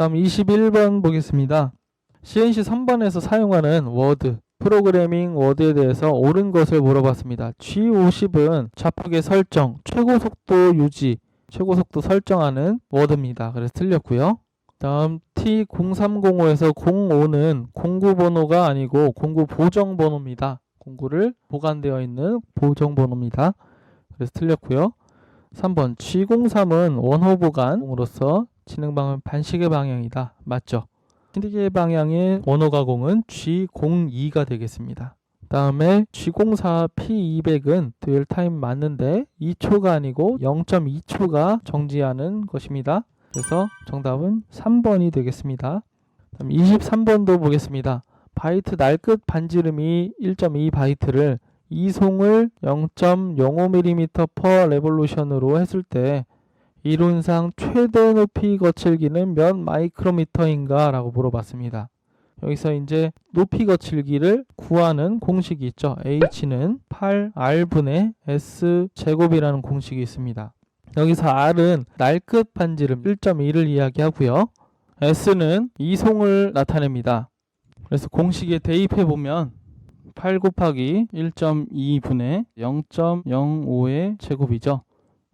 다음 21번 보겠습니다. CNC 3번에서 사용하는 워드, 프로그래밍 워드에 대해서 옳은 것을 물어봤습니다. G50은 좌표계 설정, 최고 속도 유지, 최고 속도 설정하는 워드입니다. 그래서 틀렸고요. 다음 T0305에서 05는 공구 번호가 아니고 공구 보정 번호입니다. 공구를 보관되어 있는 보정 번호입니다. 그래서 틀렸고요. 3번 G03은 원호 보관으로서 진행 방향 반시계 방향이다. 맞죠? 시계 방향의 원호 가공은 G02가 되겠습니다. 다음에 G04 P200은 듀얼 타임 맞는데 2초가 아니고 0.2초가 정지하는 것입니다. 그래서 정답은 3번이 되겠습니다. 다음 23번도 보겠습니다. 바이트 날 끝 반지름이 1.2 바이트를 이송을 0.05mm per 레볼루션으로 했을 때 이론상 최대 높이 거칠기는 몇 마이크로미터인가 라고 물어봤습니다. 여기서 이제 높이 거칠기를 구하는 공식이 있죠. h는 8r분의 s 제곱이라는 공식이 있습니다. 여기서 r은 날끝 반지름 1.2를 이야기하고요. s는 이송을 나타냅니다. 그래서 공식에 대입해 보면 8 곱하기 1.2분의 0.05의 제곱이죠.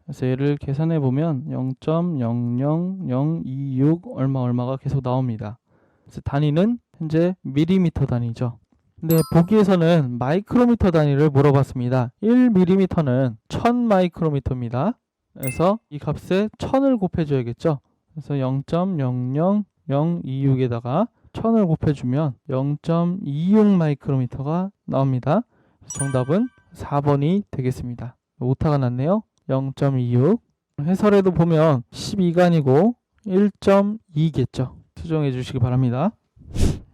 그래서 얘를 계산해 보면 0.00026 얼마 얼마가 계속 나옵니다. 그래서 단위는 현재 밀리미터 단위죠. 근데 보기에서는 마이크로미터 단위를 물어봤습니다. 1mm는 1000 마이크로미터입니다. 그래서 이 값에 1000을 곱해줘야겠죠. 그래서 0.00026에다가 1000을 곱해주면 0.26 마이크로미터가 나옵니다. 정답은 4번이 되겠습니다. 오타가 났네요. 0.26 해설에도 보면 12가 아니고 1.2겠죠. 수정해 주시기 바랍니다.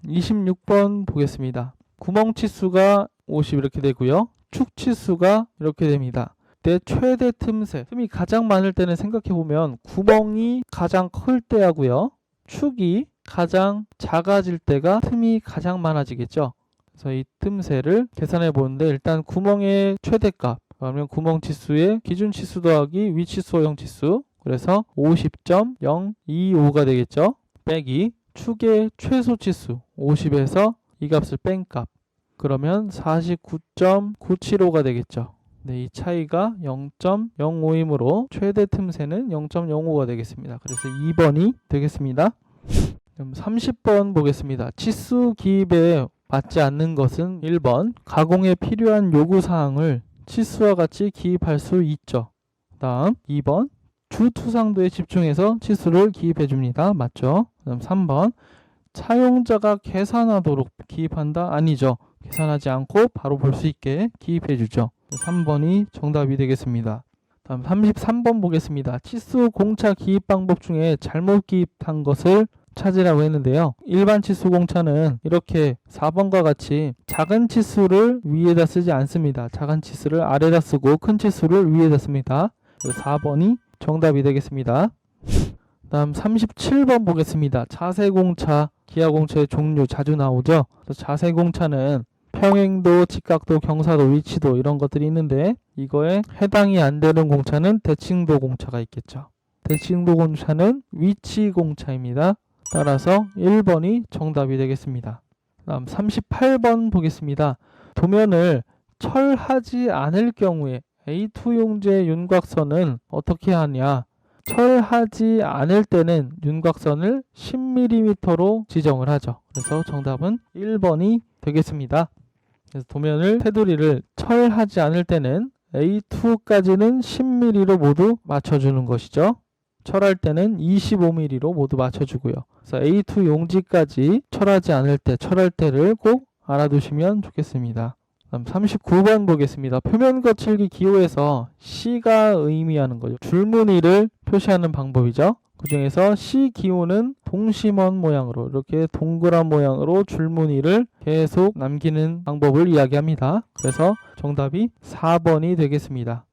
26번 보겠습니다. 구멍 치수가 50 이렇게 되고요. 축 치수가 이렇게 됩니다. 때 최대 틈새, 틈이 가장 많을 때는 생각해 보면 구멍이 가장 클 때 하고요. 축이 가장 작아질 때가 틈이 가장 많아지겠죠. 그래서 이 틈새를 계산해 보는데 일단 구멍의 최대값 그러면 구멍 치수의 기준 치수 더하기 위치 수형 치수 그래서 50.025가 되겠죠. 빼기 축의 최소 치수 50에서 이 값을 뺀 값 그러면 49.975가 되겠죠. 네, 이 차이가 0.05이므로 최대 틈새는 0.05가 되겠습니다. 그래서 2번이 되겠습니다. 그럼 30번 보겠습니다. 치수 기입에 맞지 않는 것은 1번 가공에 필요한 요구 사항을 치수와 같이 기입할 수 있죠. 다음 2번 주투상도에 집중해서 치수를 기입해 줍니다. 맞죠? 그다음 3번 사용자가 계산하도록 기입한다? 아니죠. 계산하지 않고 바로 볼 수 있게 기입해 주죠. 3번이 정답이 되겠습니다. 다음 33번 보겠습니다. 치수 공차 기입 방법 중에 잘못 기입한 것을 찾으라고 했는데요. 일반 치수 공차는 이렇게 4번과 같이 작은 치수를 위에다 쓰지 않습니다. 작은 치수를 아래다 쓰고 큰 치수를 위에다 씁니다. 4번이 정답이 되겠습니다. 다음 37번 보겠습니다. 자세 공차, 기하 공차의 종류 자주 나오죠. 자세 공차는 평행도, 직각도, 경사도, 위치도 이런 것들이 있는데 이거에 해당이 안 되는 공차는 대칭도 공차가 있겠죠. 대칭도 공차는 위치 공차입니다. 따라서 1번이 정답이 되겠습니다. 다음 38번 보겠습니다. 도면을 철하지 않을 경우에 A2 용제 윤곽선은 어떻게 하냐? 철하지 않을 때는 윤곽선을 10mm로 지정을 하죠. 그래서 정답은 1번이 되겠습니다. 그래서 도면을 테두리를 철하지 않을 때는 A2까지는 10mm로 모두 맞춰주는 것이죠. 철할 때는 25mm로 모두 맞춰주고요. 그래서 A2 용지까지 철하지 않을 때, 철할 때를 꼭 알아두시면 좋겠습니다. 다음 39번 보겠습니다. 표면 거칠기 기호에서 C가 의미하는 거죠. 줄무늬를 표시하는 방법이죠. 그 중에서 C 기호는 동심원 모양으로 이렇게 동그란 모양으로 줄무늬를 계속 남기는 방법을 이야기합니다. 그래서 정답이 4번이 되겠습니다.